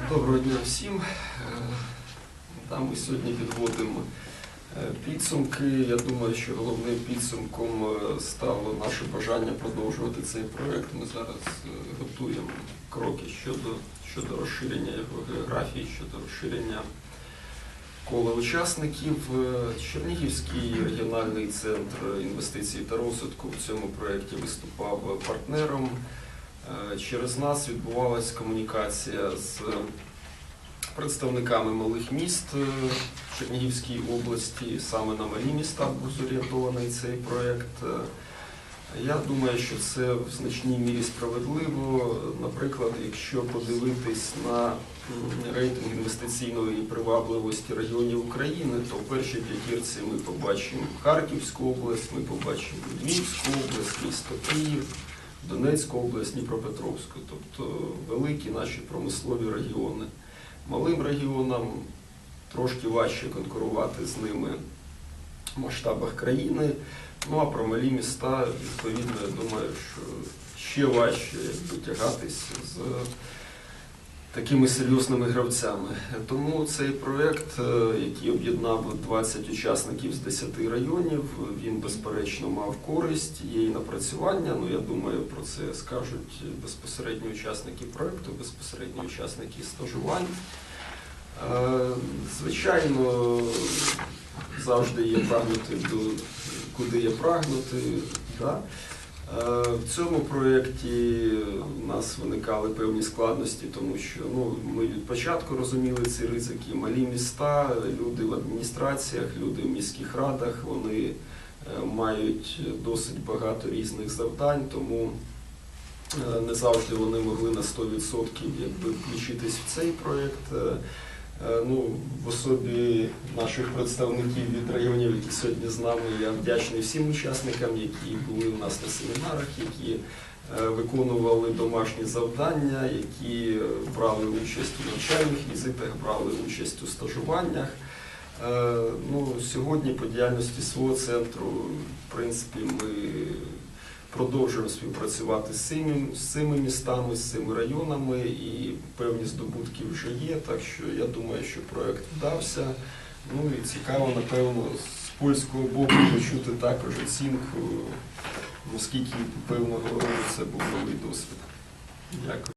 Доброго дня всім. Е, Та ми сьогодні підводимо е, підсумки. Я думаю, що головним підсумком е, стало наше бажання продовжувати цей проект. Ми зараз готуємо кроки щодо, щодо розширення його географії, щодо розширення кола учасників. Чернігівський регіональний центр інвестицій та розвитку в цьому проєкті виступав партнером. Е, Через нас відбувалася комунікація з представниками малих міст е, в Чернігівській області. Саме на малі міста був зорієнтований цей проєкт. Е, Я думаю, що це в значній мірі справедливо. Наприклад, якщо подивитись на рейтинг інвестиційної привабливості районів України, то в першій п'ятірці ми побачимо Харківську область, ми побачимо Львівську область, місто Київ. Донецьку область, Дніпропетровську, тобто великі наші промислові регіони. Малим регіонам трошки важче конкурувати з ними в масштабах країни. Ну а про малі міста, відповідно, я думаю, що ще важче якби, тягатись з такими серйозними гравцями. Тому цей проєкт, е, який об'єднав 20 учасників з 10 районів, він безперечно мав користь, є і напрацювання. Ну я думаю, про це скажуть безпосередні учасники проєкту, безпосередні учасники стажувань. Е, Звичайно, завжди є прагнути до куди є прагнути. Да? Е, В цьому проєкті у нас виникали певні складності, тому що ну, ми від початку розуміли ці ризики. Малі міста, люди в адміністраціях, люди в міських радах, вони е, мають досить багато різних завдань, тому е, не завжди вони могли на 100% якби, включитись в цей проєкт. Е, Ну, в особі наших представників від районів, які сьогодні з нами, я вдячний всім учасникам, які були у нас на семінарах, які е, виконували домашні завдання, які е, брали участь у навчальних візитах, брали участь у стажуваннях. Ну, сьогодні по діяльності свого центру, в принципі, ми продовжуємо співпрацювати з цими, з цими містами, з цими районами, і певні здобутки вже є. Так що я думаю, що проект вдався. Ну і цікаво, напевно, з польського боку почути також оцінку, оскільки певного року це був новий досвід. Дякую.